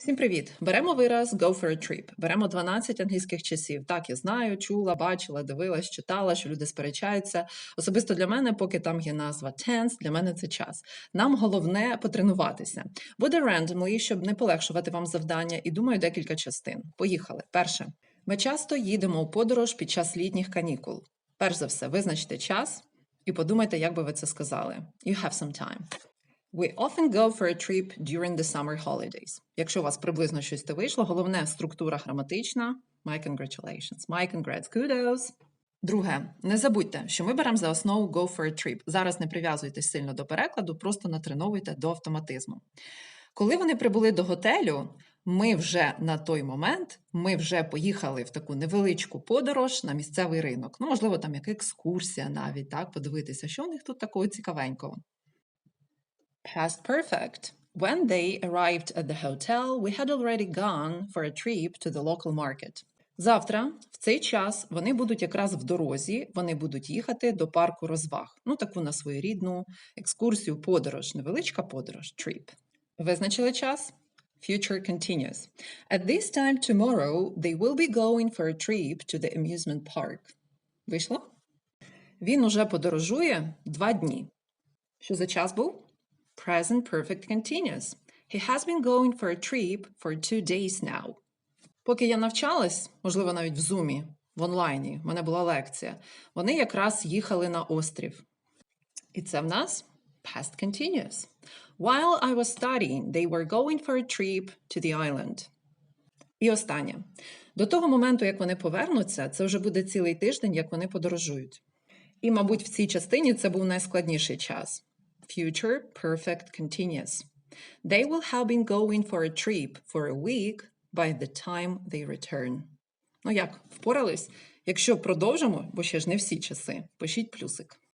Всім привіт! Беремо вираз go for a trip. Беремо 12 англійських часів. Так, я знаю, чула, бачила, дивилась, читала, що люди сперечаються. Особисто для мене, поки там є назва tense, для мене це час. Нам головне потренуватися. Буде randomly, щоб не полегшувати вам завдання, і думаю, декілька частин. Поїхали. Перше. Ми часто їдемо у подорож під час літніх канікул. Перш за все, визначте час і подумайте, як би ви це сказали. You have some time. We often go for a trip during the summer holidays. Якщо у вас приблизно щось те вийшло, головне структура граматична. My congratulations. My congrats. Kudos. Друге, не забудьте, що ми беремо за основу go for a trip. Зараз не прив'язуйтесь сильно до перекладу, просто натреновуйте до автоматизму. Коли вони прибули до готелю, ми вже на той момент ми вже поїхали в таку невеличку подорож на місцевий ринок. Ну, можливо, там як екскурсія навіть, так, подивитися, що у них тут такого цікавенького. Past perfect. When they arrived at the hotel, we had already gone for a trip to the local market. Завтра, в цей час, вони будуть якраз в дорозі, вони будуть їхати до парку розваг. Ну, таку на своєрідну екскурсію, подорож, невеличка подорож, trip. Визначили час? Future continuous. At this time tomorrow, they will be going for a trip to the amusement park. Вийшло? Він уже подорожує два дні. Що за час був? Present perfect continuous. He has been going for a trip for two days now. Поки я навчалась, можливо, навіть в Зумі, в онлайні, в мене була лекція, вони якраз їхали на острів. І це в нас past continuous. While I was studying, they were going for a trip to the island. І останнє. До того моменту, як вони повернуться, це вже буде цілий тиждень, як вони подорожують. І, мабуть, в цій частині це був найскладніший час. Future perfect continuous. They will have been going for a trip for a week by the time they return. Ну як, впорались? Якщо продовжимо, бо ще ж не всі часи, пишіть плюсик.